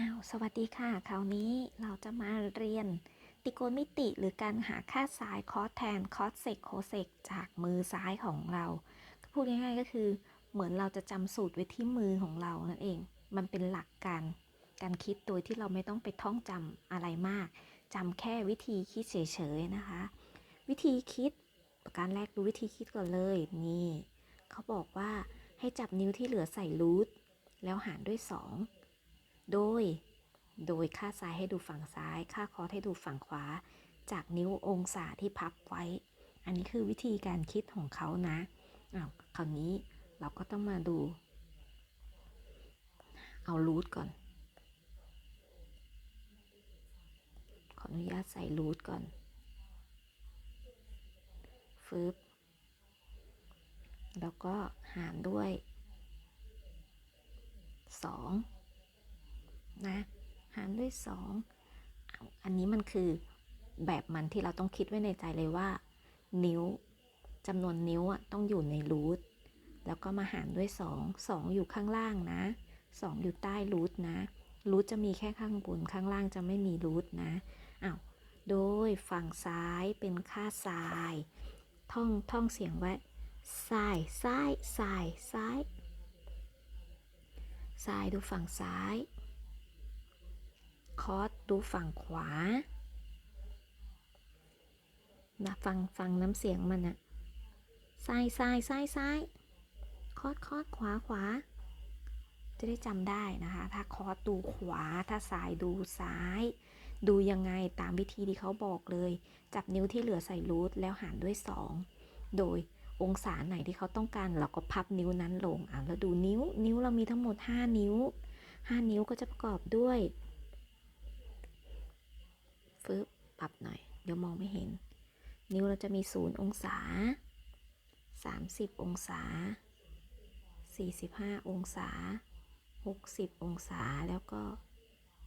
อ้าวสวัสดีค่ะ คราวนี้เราจะมาเรียนติโกณมิติหรือการหาค่าซ้ายคอสแทนคอสเซกโคเซกจากมือซ้ายของเรา พูดง่ายๆก็คือเหมือนเราจะจำสูตรไว้ที่มือของเรานั่นเอง มันเป็นหลักการการคิดโดยที่เราไม่ต้องไปท่องจำอะไรมากจำแค่วิธีคิดเฉยๆนะคะ วิธีคิดประการแรกดูวิธีคิดก่อนเลยนี่เขาบอกว่าให้จับนิ้วที่เหลือใส่รูทแล้วหารด้วย2 โดย โดยค่าซ้ายให้ดูฝั่งซ้าย ค่าคอสให้ดูฝั่งขวา จากนิ้วองศาที่พับไว้ อันนี้คือวิธีการคิดของเขานะอ้าวคราวนี้เราก็ต้องมาดู เอารูทก่อน ขออนุญาตใส่รูทก่อนฟึบแล้วก็หารด้วย 2 นะหารด้วย2ออันนี้มันคือแบบมันที่เราต้องคิดไว้ในใจเลยว่า นิ้วจำนวนนิ้วอะต้องอยู่ในรูทแล้วก็มาหารด้วย 2 2 อยู่ข้างล่างนะ 2 อยู่ใต้รูทนะรูทจะมีแค่ข้างบนข้างล่างจะไม่มีรูทนะอ้าวโดยฝั่งซ้ายเป็นค่าทราย ท่องท่องเสียงไว้ทรายซ้ายทรายซ้ายทรายดูฝั่งซ้าย คอสดูฝั่งขวานะฟังฟังน้ำเสียงมันอะซ้ายซ้ายซ้ายซ้ายคอสคอสขวาขวา จะได้จำได้นะคะ ถ้าคอสดูขวา ถ้าซ้ายดูซ้าย ดูยังไงตามวิธีที่เขาบอกเลย จับนิ้วที่เหลือใส่รูทแล้วหารด้วย 2 โดยองศาไหนที่เขาต้องการเราก็พับนิ้วนั้นลงอะแล้วดูนิ้ว นิ้วเรามีทั้งหมด 5 นิ้ว 5 นิ้วก็จะประกอบด้วย ฟึบปรับหน่อย เดี๋ยวมองไม่เห็น นิ้วเราจะมี 0 องศา 30 องศา 45 องศา 60 องศาแล้วก็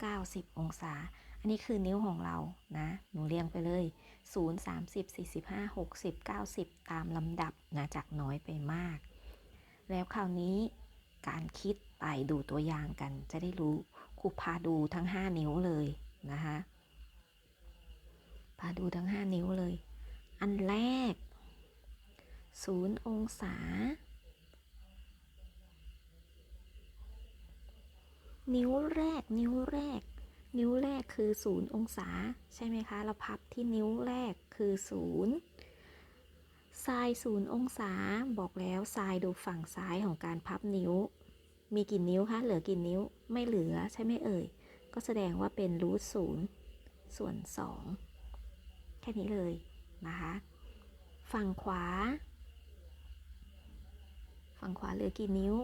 90 องศา อันนี้คือนิ้วของเรานะ หนูเรียงไปเลย 0 30 45 60 90 ตามลำดับนะจากน้อยไปมาก แล้วคราวนี้การคิดไปดูตัวอย่างกันจะได้รู้ครูพาดูทั้ง 5 นิ้วเลยนะคะ พาดูทั้ง 5 นิ้วเลย อันแรก 0 องศา นิ้วแรก นิ้วแรก นิ้วแรกคือ 0 องศา ใช่ไหมคะ เราพับที่นิ้วแรกคือ 0ทราย0องศา บอกแล้วทรายดูฝั่งซ้ายของการพับนิ้ว มีกี่นิ้วคะ เหลือกี่นิ้ว ไม่เหลือใช่ไหมเอ่ย ก็แสดงว่าเป็นรูทศูนย์ส่วน 2 แค่นี้เลยนะคะ ฝั่งขวา ฝั่งขวาเหลือกี่นิ้ว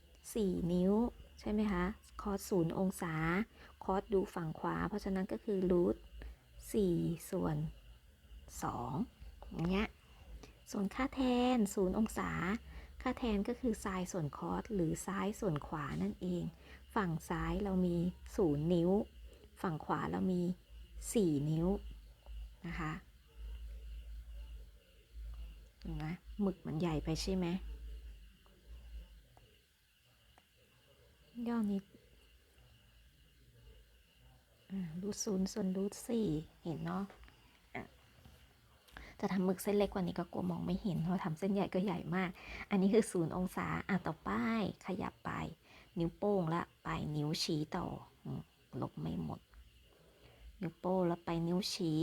4 นิ้ว ใช่ไหมคะ คอสศูนย์องศา คอสดูฝั่งขวา เพราะฉะนั้นก็คือรูท4ส่วน2อย่างเงี้ย ส่วนค่าแทน0องศา ค่าแทนก็คือซ้ายส่วนคอสหรือซ้ายส่วนขวานั่นเอง ฝั่งซ้ายเรามี 0 นิ้ว ฝั่งขวาเรามี 4 นิ้ว นะคะเห็นไหมหมึกมันใหญ่ไปใช่ไหมย่อนิดรูทศูนย์ส่วนรูทสี่เห็นเนาะจะทำหมึกเส้นเล็กกว่านี้ก็กลัวมองไม่เห็นเพราะทำเส้นใหญ่ก็ใหญ่มาก อันนี้คือศูนย์องศาอะต่อไปขยับไป นิ้วโป้งละไปนิ้วชี้ต่อลบไม่หมด นิ้วโป้งแล้วไปนิ้วชี้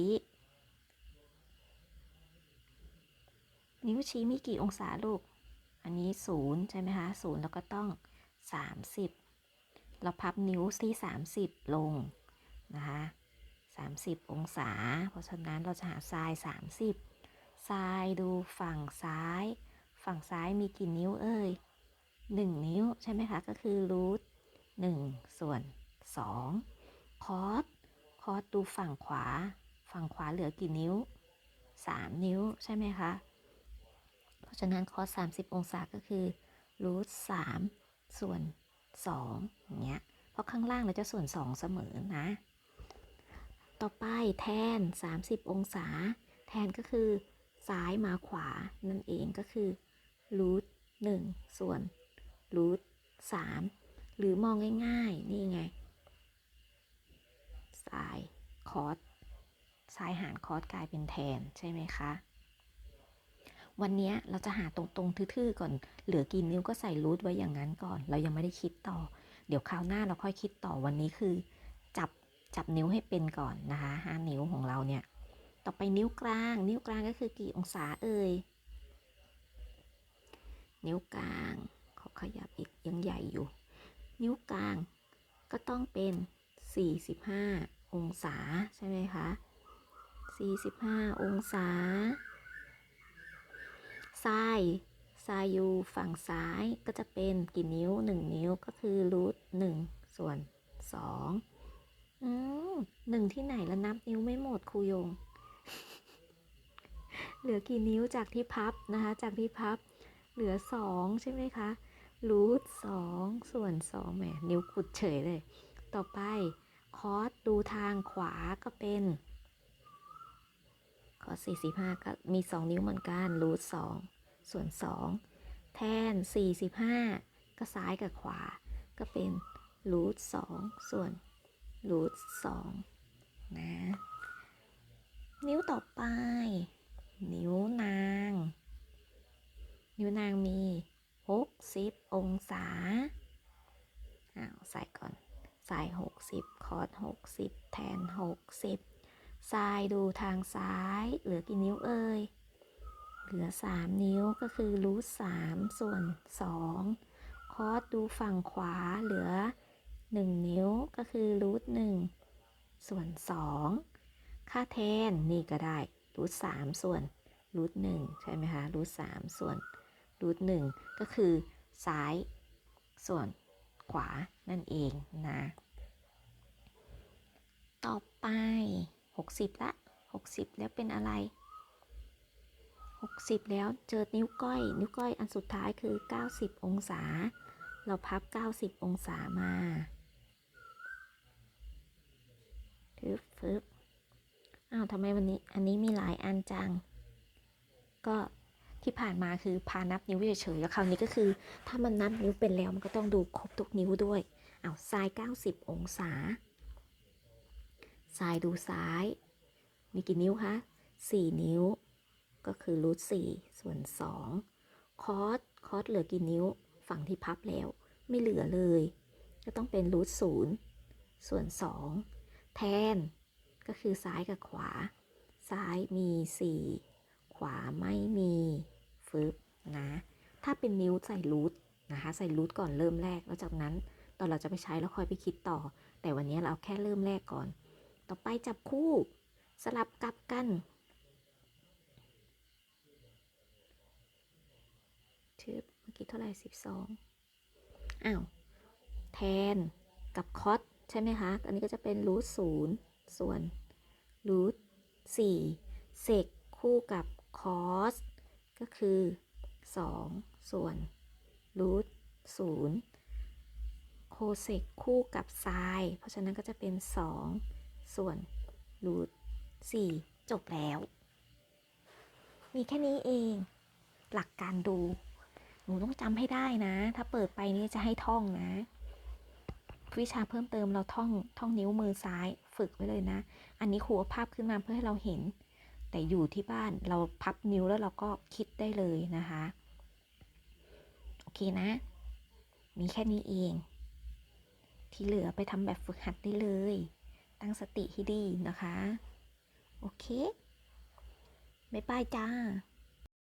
นิ้วชี้มีกี่องศาลูก อันนี้ศูนย์ใช่ไหมคะศูนย์แล้วก็ต้องสามสิบเราพับนิ้วที่สามสิบลงนะคะสามสิบองศา เพราะฉะนั้นเราจะหาทรายสามสิบทรายดูฝั่งซ้าย ฝั่งซ้ายมีกี่นิ้วเอ่ยหนึ่งนิ้วใช่ไหมคะ ก็คือรูทหนึ่งส่วนสองคอสคอสดูฝั่งขวา ฝั่งขวาเหลือกี่นิ้วสามนิ้วใช่ไหมคะ ราะฉะนั้นคอส30 องศาก็คือรูท3ส่วน2อย่างเงี้ย เพราะข้างล่างเราจะส่วน 2 เสมอนะ ต่อไปแทน 30 องศา แทนก็คือซ้ายมาขวานั่นเองก็คือรูท1ส่วนรูท3หรือมองง่ายๆ นี่ไงกลายคอสซ้ายหารคอสกลายเป็นแทนใช่ไหมคะ วันนี้เราจะหาตรงๆทื่อๆก่อน เหลือกี่นิ้วก็ใส่รูทไว้อย่างนั้นก่อน เรายังไม่ได้คิดต่อ เดี๋ยวคราวหน้าเราค่อยคิดต่อวันนี้คือ จับจับนิ้วให้เป็นก่อนนะคะห้านิ้วของเราเนี่ย ต่อไปนิ้วกลาง นิ้วกลางก็คือกี่องศาเอ่ย นิ้วกลางขอขยับอีกยังใหญ่อยู่ นิ้วกลางก็ต้องเป็น 45 องศาใช่ไหมคะ45 องศา ซ้ายซ้ายอยู่ฝั่งซ้ายก็จะเป็นกี่นิ้ว 1 นิ้วก็คือรูท1ส่วน2อืมหนึ่งที่ไหนแล้วนับนิ้วไม่หมดครูยง เหลือกี่นิ้วจากที่พับนะคะ จากที่พับ เหลือสองใช่ไหมคะรูทสองส่วนสองแหมนิ้วกุดเฉยเลย ต่อไปคอสดูทางขวาก็เป็น คอส45ก็มี2นิ้วเหมือนกันรูทสองส่วน2แทน45ก็ซ้ายกับขวา ก็เป็นรูทสองส่วนรูทสองนะ นิ้วต่อไป นิ้วนาง นิ้วนางมี60องศาอ้าวใส่ก่อน ใส่60คอร์ด60แทน60 ทรายดูทางซ้าย เหลือกี่นิ้วเอ่ย เหลือ 3 นิ้วก็คือรูท3ส่วน 2 คอร์ดดูฝั่งขวาเหลือ 1 นิ้วก็คือรูท1ส่วน 2 ค่าแทนนี่ก็ได้รูท3ส่วนรูทหนึ่งใช่ไหมคะรูทสามส่วนรูทหนึ่งก็คือซ้าย ส่วนขวานั่นเองนะ ต่อไป 60 ละ 60 แล้วเป็นอะไร 60 แล้วเจอนิ้วก้อย นิ้วก้อยอันสุดท้ายคือ 90 องศา เราพับ 90 องศามาทึบฟึบอ้าวทำไมวันนี้ อันนี้มีหลายอันจัง ก็ที่ผ่านมาคือพานับนิ้วเฉยๆแล้วคราวนี้ก็คือ ถ้ามันนับนิ้วเป็นแล้วมันก็ต้องดูครบทุกนิ้วด้วยอ้าวซ้าย 90 องศา ซ้ายดูซ้าย มีกี่นิ้วคะ4นิ้ว ก็คือรูท4ส่วน2คอสคอสเหลือกี่นิ้ว ฝั่งที่พับแล้ว ไม่เหลือเลย ก็ต้องเป็นรูท0ส่วน2แทน ก็คือซ้ายกับขวา ซ้ายมี4ขวาไม่มีฟึบนะ ถ้าเป็นนิ้วใส่รูทนะคะ ใส่รูทก่อนเริ่มแรก แล้วจากนั้นตอนเราจะไปใช้แล้วค่อยไปคิดต่อ แต่วันนี้เราเอาแค่เริ่มแรกก่อน ต่อไปจับคู่ สลับกลับกัน ชืบเมื่อกี้เท่าไหร่สิบสองอ้าว แทนกับคอสใช่ไหมคะ อันนี้ก็จะเป็นรูทศูนย์ส่วนรูทสี่เซกคู่กับคอสก็คือ 2 ส่วนรูทศูนย์โคเซกคู่กับไซน์เพราะฉะนั้นก็จะเป็น 2 ส่วนรูท4จบแล้ว มีแค่นี้เอง หลักการดู หนูต้องจำให้ได้นะ ถ้าเปิดไปนี่จะให้ท่องนะ วิชาเพิ่มเติมเราท่องท่องนิ้วมือซ้ายฝึกไว้เลยนะ อันนี้ครูเอภาพขึ้นมาเพื่อให้เราเห็น แต่อยู่ที่บ้านเราพับนิ้วแล้วเราก็คิดได้เลยนะคะ โอเคนะ มีแค่นี้เอง ที่เหลือไปทำแบบฝึกหัดได้เลย ตั้งสติให้ดีนะคะ โอเค บ๊ายบายจ้า